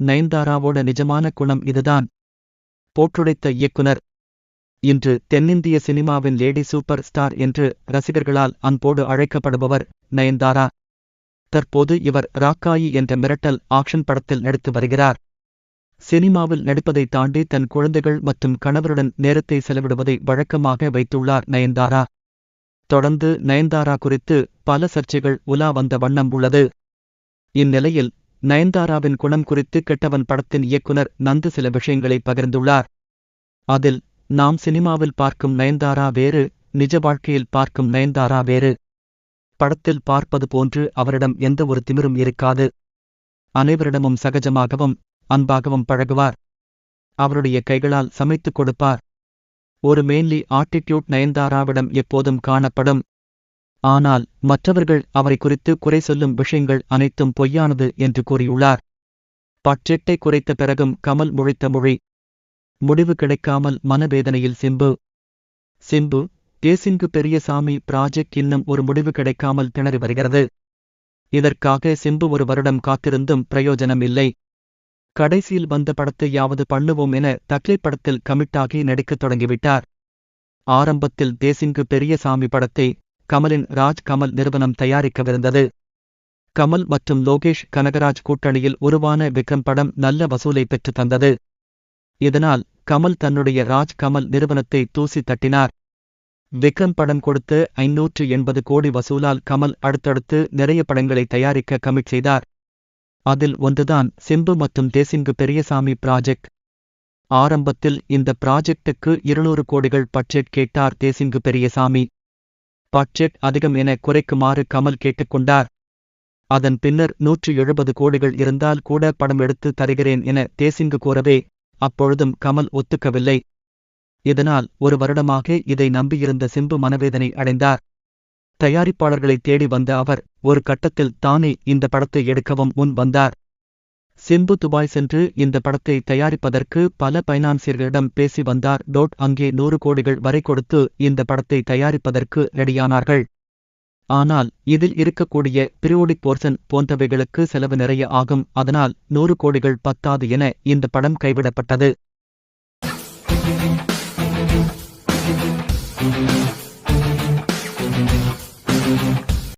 நயன்தாராவோட நிஜமான குணம் இதுதான். போற்றுடைத்த இயக்குனர். இன்று தென்னிந்திய சினிமாவின் லேடி சூப்பர் ஸ்டார் என்று ரசிகர்களால் அன்போடு அழைக்கப்படுபவர் நயன்தாரா. தற்போது இவர் ராக்காயி என்ற மிரட்டல் ஆக்ஷன் படத்தில் நடித்து வருகிறார். சினிமாவில் நடிப்பதை தாண்டி தன் குழந்தைகள் மற்றும் கணவருடன் நேரத்தை செலவிடுவதை வழக்கமாக வைத்துள்ளார் நயன்தாரா. தொடர்ந்து நயன்தாரா குறித்து பல சர்ச்சைகள் உலா வந்த வண்ணம் உள்ளது. இந்நிலையில் நயன்தாராவின் குணம் குறித்து கெட்டவன் படத்தின் இயக்குனர் நந்து சில விஷயங்களை பகிர்ந்துள்ளார். அதில் நாம் சினிமாவில் பார்க்கும் நயன்தாரா வேறு நிஜ வாழ்க்கையில் பார்க்கும் நயன்தாரா வேறு. படத்தில் பார்ப்பது போன்று அவரிடம் எந்த ஒரு திமிரும் இருக்காது. அனைவரிடமும் சகஜமாகவும் அன்பாகவும் பழகுவார். அவருடைய கைகளால் சமைத்துக் கொடுப்பார். ஒரு மெயின்லி ஆட்டிடியூட் நயன்தாராவிடம் எப்போதும் காணப்படும். ஆனால் மற்றவர்கள் அவரை குறித்து குறை சொல்லும் விஷயங்கள் அனைத்தும் பொய்யானது என்று கூறியுள்ளார். பட்ஜெட்டை குறைத்த பிறகும் கமல் முழித்த மொழி. முடிவு கிடைக்காமல் மனவேதனையில் சிம்பு. சிம்பு தேசிங்கு பெரியசாமி ப்ராஜெக்ட் இன்னும் ஒரு முடிவு கிடைக்காமல் திணறி வருகிறது. இதற்காக சிம்பு ஒரு வருடம் காத்திருந்தும் பிரயோஜனம் இல்லை. கடைசியில் வந்த படத்தையாவது பண்ணுவோம் என தக்லை படத்தில் கமிட்டாகி நடிக்கத் தொடங்கிவிட்டார். ஆரம்பத்தில் தேசிங்கு பெரியசாமி படத்தை கமலின் ராஜ் கமல் நிறுவனம் தயாரிக்கவிருந்தது. கமல் மற்றும் லோகேஷ் கனகராஜ் கூட்டணியில் உருவான விக்ரம் படம் நல்ல வசூலை பெற்று தந்தது. இதனால் கமல் தன்னுடைய ராஜ் கமல் நிறுவனத்தை தூசி தட்டினார். விக்ரம் படம் கொடுத்து ஐநூற்று எண்பது கோடி வசூலால் கமல் அடுத்தடுத்து நிறைய படங்களை தயாரிக்க கமிட் செய்தார். அதில் ஒன்றுதான் சிம்பு மற்றும் தேசிங்கு பெரியசாமி ப்ராஜெக்ட் ஆரம்பத்தில் இந்த ப்ராஜெக்டுக்கு இருநூறு கோடிகள் பட்ஜெட் கேட்டார் தேசிங்கு பெரியசாமி. பட்ஜெட் அதிகம் என குறைக்குமாறு கமல் கேட்டுக்கொண்டார். அதன் பின்னர் நூற்று எழுபது கோடிகள் இருந்தால் கூட படம் எடுத்து தருகிறேன் என தேசிங்கு கூறவே அப்பொழுதும் கமல் ஒத்துக்கவில்லை. இதனால் ஒரு வருடமாக இதை நம்பியிருந்த சிம்பு மனவேதனை அடைந்தார். தயாரிப்பாளர்களை தேடி வந்த அவர் ஒரு கட்டத்தில் தானே இந்த படத்தை எடுக்கவும் முன் வந்தார். சிம்பு துபாய் சென்று இந்த படத்தை தயாரிப்பதற்கு பல பைனான்சியர்களிடம் பேசி வந்தார். டோட் அங்கே நூறு கோடிகள் வரை கொடுத்து இந்த படத்தை தயாரிப்பதற்கு ரெடியானார்கள். ஆனால் இதில் இருக்கக்கூடிய பிரியோடிக் போர்சன் போன்றவைகளுக்கு செலவு நிறைய ஆகும். அதனால் நூறு கோடிகள் பத்தாது என இந்த படம் கைவிடப்பட்டது.